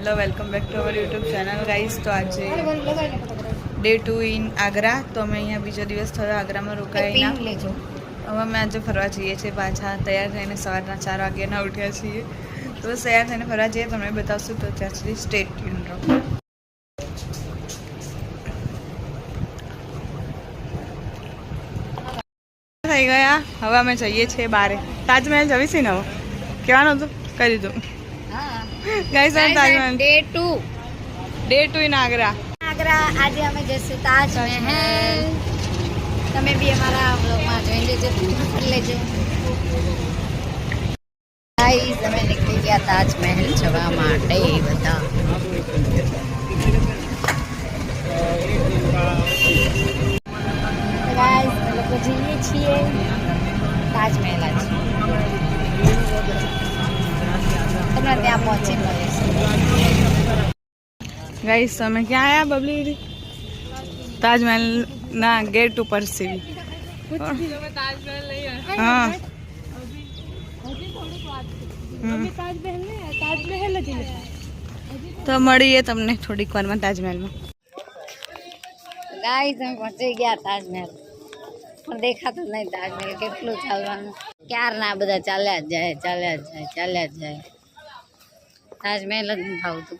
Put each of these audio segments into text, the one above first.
Hello welcome back to our YouTube channel guys તો આજે day to in Agra તો અમે અહીંયા બીજો દિવસ થયો આગ્રામાં રોકાઈ લેજો. હવે અમે આજે ફરવા જઈએ છીએ પાછા. તૈયાર થઈને સવારના ચાર વાગ્યાના ઉઠ્યા છીએ. તો બસ તૈયાર થઈને ફરવા જઈએ. તમને બતાવશું તો ત્યાં સુધી સ્ટેટ ટ્યુન રહો. થઈ ગયા. હવે અમે જઈએ છીએ બારે. તાજમહેલ જવીશી ને હવે? કહેવાનું હતું કરી દીધું હા guys Taj Mahal day two day two in Agra Agra આજે અમે જઈશું તાજમહેલ તમે બી અમારા બ્લોગમાં જોઈ લેજો કરી લેજો ગાઈસ અમે નીકળી ગયા તાજમહેલ જવા માટે બધા ગાઈસ અમે લોકો જઈએ છીએ ગાઈસ તમે ક્યાં આયા બબલી રી? તાજમહેલ ના ગેટ ઉપર સીવી હા હમ. તો મળીએ તમને થોડીક વારમાં તાજમહેલમાં ગાઈસ અમે પહોંચી ગયા તાજમહેલ પણ દેખાતું જ નહીં તાજમહેલ કેટલું ચાલવાનું ક્યારના બધા ચાલ્યા જ જાય ચાલ્યા જ જાય ચાલ્યા જ જાય તાજમહેલ જ નથી ભાવતું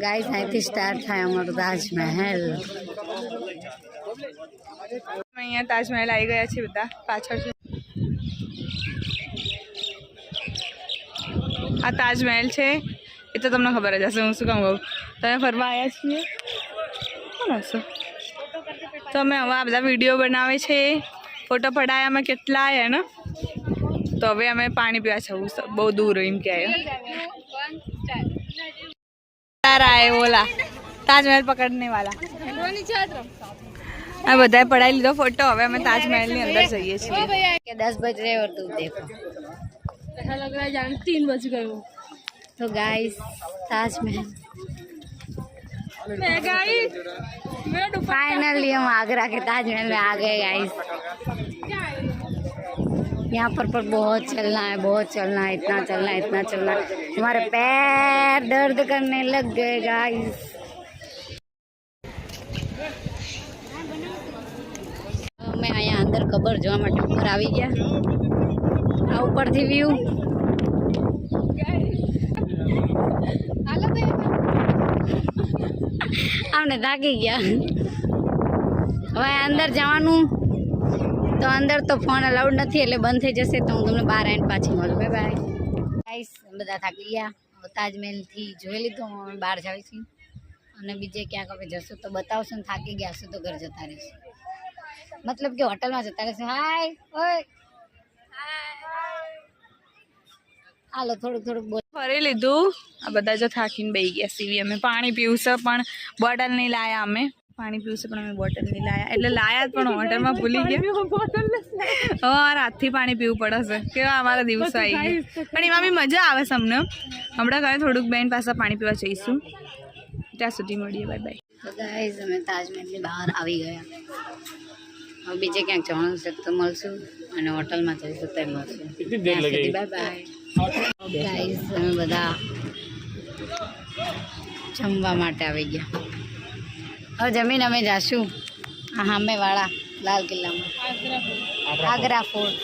ગાઈસ અહીંથી સ્ટાર્ટ થાય અમારું તાજમહેલ. અહીંયા તાજમહેલ આવી ગયા છીએ બધા પાછળ આ તાજમહેલ છે, એ તો તમને ખબર જ હશે, હું શું કહું તમે ફરવા આવ્યા છીએ? કોણ તો અમે હવે આ બધા વીડિયો બનાવે છે ફોટો પડાયા, અમે કેટલા આવ્યા ને? તો હવે અમે પાણી પીવા જવું છે. બહુ દૂર એમ કે આવ્યા बोला। ताजमहल पकड़ने वाला। अब बताए पढ़ाई ली तो फ़ोटो हमें मैं ताजमहल नहीं अंदर चाहिए दस बज रहे और तू देखो। ऐसा लग रहा है जान तीन बज गए वो तो गाइस ताजमहल। फाइनली हम आगरा के ताजमहल में आ गए गाइस यहाँ पर पर बहुत चलना है बहुत चलना है इतना चलना है इतना चलना है हमारे पैर दर्द करने लग गए गाइस અમે અહીંયા અંદર કબર જોવા માટે ઉપર આવી ગયા આ ઉપરથી વ્યૂ અમને થાકી ગયા હવે અંદર જવાનું તો અંદર તો ફોન અલાઉડ નથી એટલે બંધ થઈ જશે તો હું તમને બહાર આવીને પાછી મળું બાય બાય ગાઈસ બધા થાકી ગયા હવે તાજમહેલથી જોઈ લીધું અમે બહાર જાવીશું અને બીજે ક્યાંક હવે જશું તો બતાવશું ને થાકી ગયા હશું તો ઘર જતા રહીશું મતલબ કે હોટલમાં જતા રહેશું હાય ઓય હાલો થોડુંક થોડુંક બોલ ફરી લીધું આ બધા જો થાકીને બેસી ગયા સીવી અમે પાણી પીવું છે પણ બોટલ નહીં લાયા અમે પાણી પીવું છે પણ અમે બોટલ નહીં લાયા. એટલે લાયા જ પણ હોટલમાં ભૂલી ગયા. હવે અમારે હાથથી પાણી પીવું પડે છે કેવા અમારા દિવસો આવી ગયા. પણ એમાં બી મજા આવે છે અમને. હમણાં ઘરે થોડુંક બેન પાસે પાણી પીવા જઈશું. ત્યાં સુધી મળીએ. Bye bye. તો ગાઈઝ અમે તાજમહેલની બહાર આવી ગયા. હવે બીજે ક્યાંક જવાનું છે તો મળશું અને હોટલમાં જઈશું તો મળશું. બાય બાય ગાઈઝ અમે બધા જમવા માટે આવી ગયા. હવે જમીન અમે જાશું. આ સામેવાળા લાલ કિલ્લામાં. આગ્રા ફોર્ટ.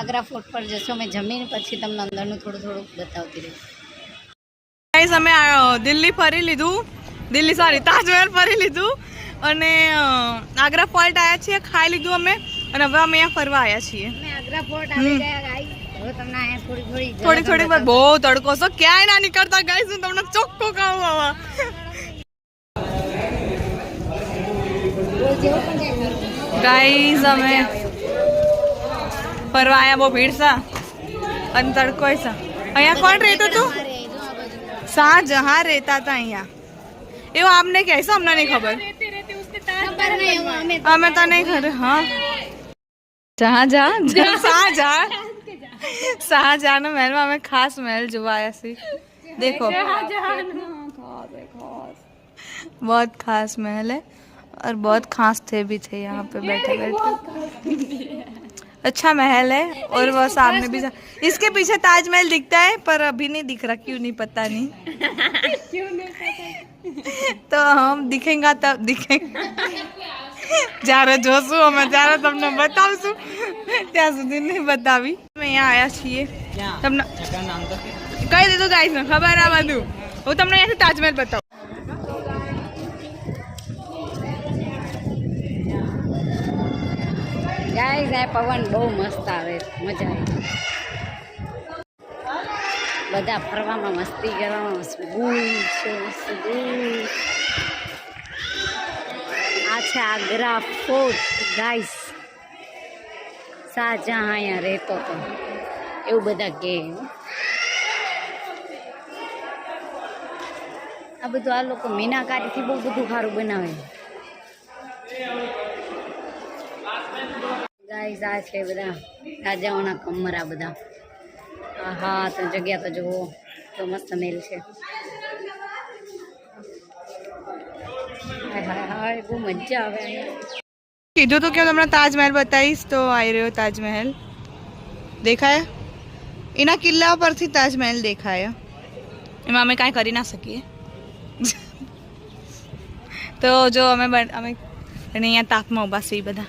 આગ્રા ફોર્ટ પર જશું અમે. જમીન પછી તમને અંદરનું થોડું થોડું બતાવતી રહીશ. ગાઈસ અમે દિલ્હી ફરી લીધું. દિલ્હી સોરી તાજમહેલ ફરી લીધું. અને આગ્રા ફોર્ટ આવ્યા છીએ ખાઈ લીધું અમે. અને હવે અમે અહીંયા ફરવા આવ્યા છીએ. આગ્રા ફોર્ટ આવી ગયા થોડી થોડી બહુ તડકો છો ક્યાંય ના નીકળતા ગાઈસ હું તમને ચોખ્ખું કહું હવે ગાઈસ અમે ફરવા આવ્યા બહુ ભીડ છે અને તડકો છે અહીંયા કોણ રહેતું હતું શાહજહાં રહેતા હતા અહીંયા એવું આમને કહેશો અમને નહીં ખબર ખબર નહીં હવે અમે અમે તો નહીં ખબર હા શાહજહાં શાહજહાં શાહજહાં નો મહેલ અમે ખાસ મહેલ જોવા आया सी देखो बहुत खास महल है और बहुत खास थे भी थे यहाँ पे बैठे बैठे अच्छा महल है और वो सामने भी इसके पीछे ताजमहल दिखता है पर अभी नहीं दिख रहा क्यों नहीं पता नहीं તો હમ દિખેંગા તબ દિખેંગા જ્યારે જોશું અમે ત્યારે તમને બતાવશું ત્યાં સુધી નહીં બતાવી અમે અહીંયા આવ્યા છીએ તમને કહી દીધું ગાઈસ ને ખબર આ બધું હું તમને અહીંયાથી તાજમહેલ બતાવું ગાઈસ ને પવન બહુ મસ્ત આવે મજા આવે બધા ફરવામાં મસ્તી કરવામાં આ છે આગ્રા ફોર્ટ, ગાઈસ. શાહજહાં અહીંયા રહેતો હતો એવું બધા કહે આ બધું આ લોકો મીનાકારીથી બહુ બધું સારું બનાવે. ગાઈસ આ છે બધા. રાજાઓના કમરા બધા. આહા તો જગ્યા તો જુઓ. તો મસ્ત મેલ છે. બહુ મજા આવે કીધું તો કે તમને તાજમહેલ બતાવીશ, તો આવી રહ્યો તાજમહેલ. દેખાય? એના કિલ્લા પરથી તાજમહેલ દેખાય. એમાં અમે કાંઈ કરી ના શકીએ. તો જો અમે અમે અહીંયા તાપમાં ઊભા છીએ બધા.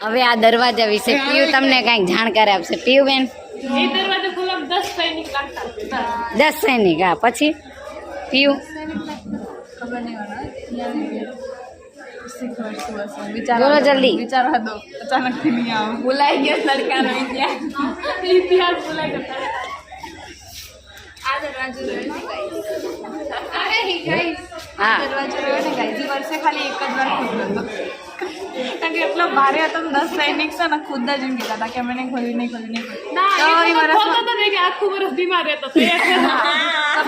હવે આ દરવાજા વિશે પીયુ તમને કંઈક જાણકારી આપશે પીયુ બેન એ દરવાજો ખોલો દસ સૈનિક લાગતા દસ સૈનિક હા પછી પીયુ બોલો જલ્દી વિચારવા દો અચાનક થી નહીં આવે ભૂલાઈ ગયો લડકાનો ઇતિહાસ ઇતિહાસ ભૂલાઈ ગયો આ દરવાજો રહ્યો હા દરવાજો રહ્યો ને ગાયજી વર્ષે ખાલી એક જ વાર ખુલ્લો હતો કારણ કે એટલો ભારે હતો દસ સૈનિક છે ને ખુદ જ એમ કહેતા હતા કે અમે નહીં ખોલ્યું નહીં ખોલ્યું નહીં ખોલ્યું. આખું વર્ષ બીમાર રહેતો તો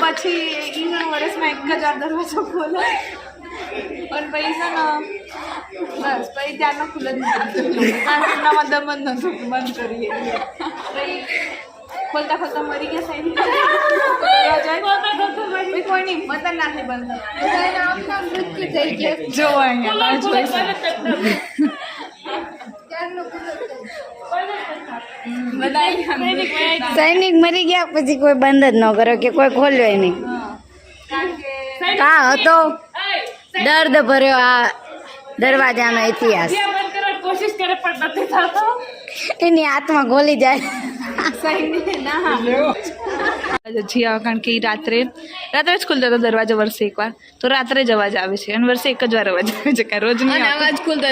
પછી ઈ વર્ષમાં એક જ વાર દરવાજો ખોલો પણ પછી છે ને બસ પછી ત્યારનો ખુલ્લો જ નથી દમન નહોતું બંધ કરીએ પછી ખોલતા ખોલતા મરી ગયા કોઈની હિંમત ના થઈ અહીંયા સૈનિક મરી ગયા પછી કોઈ બંધ જ ન કર્યો કે કોઈ ખોલ્યો નહીં. કા હતો? દર્દ ભર્યો આ દરવાજાનો ઇતિહાસ. કોશિશ કરે પણ નથી થતો. એની આત્મા ગોલી જાય. સાઈડ ના. કારણ કે રાત્રે રાત્રે જ ખુલતો હતો દરવાજો વર્ષે એકવાર. તો રાત્રે જ અવાજ આવે છે. અને વર્ષે એક જ વાર અવાજ આવે છે કારણ રોજ નહીં અવાજ ખુલતો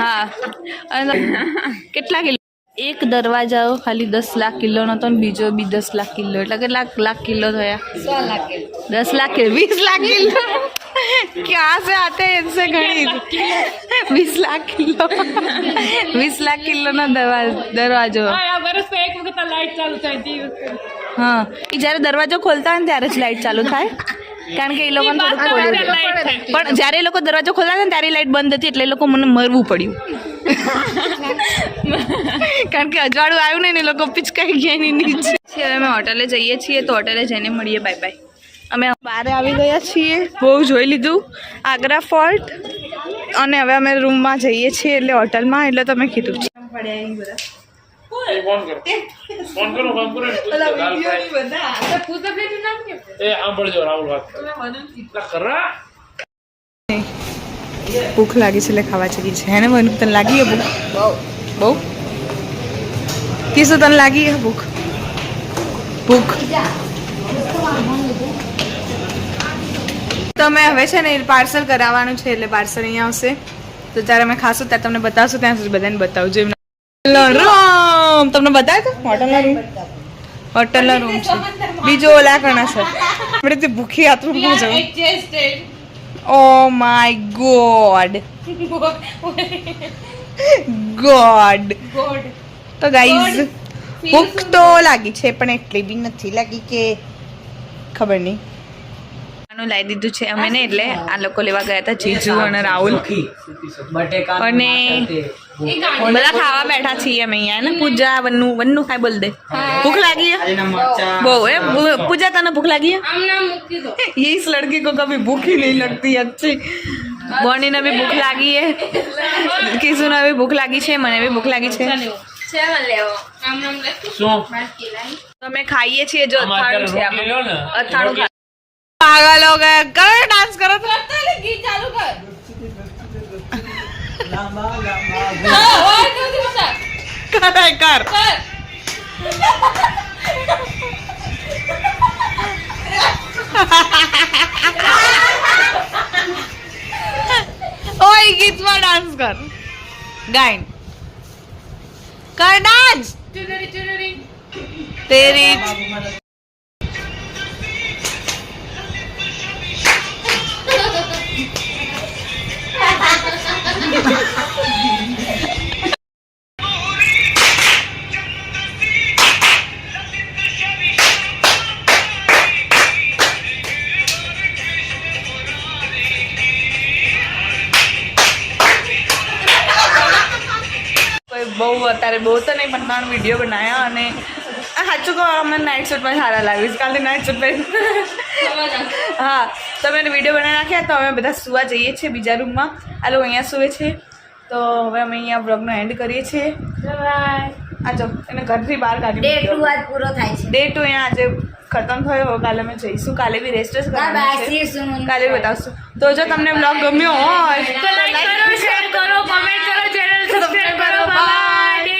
હા. અને કેટલા કિલો? એક દરવાજાઓ ખાલી દસ લાખ કિલ્લોનો હતો ને બીજો બી દસ લાખ કિલ્લો એટલે કેટલા લાખ કિલ્લો થયા? દસ લાખ કિલ્લો વીસ લાખ કિલ્લો ક્યાં से आते हैं ઘણી गणित? લાખ लाख किलो। લાખ लाख किलो ना દરવાજો હા એ જ્યારે દરવાજો ખોલતા હોય ને ત્યારે જ લાઇટ ચાલુ થાય. કારણ કે એ લોકો પણ જ્યારે એ લોકો દરવાજો ખોલતા ને ત્યારે લાઈટ બંધ હતી એટલે એ લોકો મને મરવું પડ્યું. કારણ કે અજવાળું આવ્યું ને એ લોકો પિચકાઈ ગયા નીચે. હવે અમે હોટેલે જઈએ છીએ તો હોટેલે જઈને મળીએ. બાય બાય અમે બહાર આવી ગયા છીએ. બહુ જોઈ લીધું. આગ્રા ફોર્ટ. અને હવે અમે રૂમમાં જઈએ છીએ એટલે હોટલમાં એટલે તમે કીધું છે. ભૂખ લાગી છે એટલે ખાવા ચડી છે. એને મને તને લાગી ભૂખ? બહુ. બહુ? કિસો તને લાગી ભૂખ? ભૂખ. તમે હવે છે ને પાર્સલ કરાવવાનું છે એટલે પાર્સલ અહીંયા આવશે. તો જ્યારે અમે ખાશું ત્યારે તમને બતાવશું ત્યાં સુધી બધાને બતાવજો. એમના રૂમ! તમને બતાવ્યું હોટલના રૂમ હોટલના રૂમ છે. બીજો ઓલા કણા છે. આપણે તે ભૂખી આતુરમાં જવું. ઓ માય ગોડ ગોડ તો ગાઈઝ ભૂખ તો લાગી છે પણ એટલી બી નથી લાગી કે ખબર નહીં. આનું લાવી દીધું છે અમે ને એટલે આ લોકો લેવા ગયા હતા જીજુ અને રાહુલ અને બધા ખાવા બેઠા છીએ અમે અહીંયા ને પૂજા વન્નુ વન્નુ ખાય બોલ દે ભૂખ લાગી है બહુ है भू- पूजा तने भूख लगी है આમ નામ મૂકી દો ये इस लड़की को कभी भूख ही नहीं लगती अच्छी बोनी ने भी भूख लागी है किसू ने भी भूख लागी છે મને भी ભૂખ લાગી છે સેવન લેવો આમ નામ લે શું તો અમે ખાઈએ છીએ જો આમાં અથાણું છે અત્યારે રોટલી લ્યો આમાં. ને અથાણું पागल हो गए। करो डांस करो। तो लगता है गीत। चालू कर हाँ, कर। गीत में डांस कर। गाइन कर डांस तेरी બહુ અત્યારે બહુ તો નહીં પણ ત્રણ વિડીયો બનાવ્યા અને આ સાચું કહો અમે નાઇટ શૂટમાં સારા લાવીશ કાલે નાઇટ શૂટ પહેરી હા તો એને વીડિયો બનાવી નાખ્યા તો અમે બધા સુવા જઈએ છીએ બીજા રૂમમાં. આ લોકો અહીંયા સુવે છે. તો હવે અમે અહીંયા બ્લોગનો એન્ડ કરીએ છીએ. આ જો એને ઘરથી બહાર કાઢી ડે ટુ આજ પૂરો થાય છે. ડે ટુ અહીંયા આજે ખતમ થયો. કાલે અમે જઈશું. કાલે બી રેસ્ટ કાલે બતાવશું. તો જો તમને બ્લોગ ગમ્યો હોય તો લાઈક કરો શેર કરો કમેન્ટ કરો ચેનલ સબસ્ક્રાઇબ કરો. બાય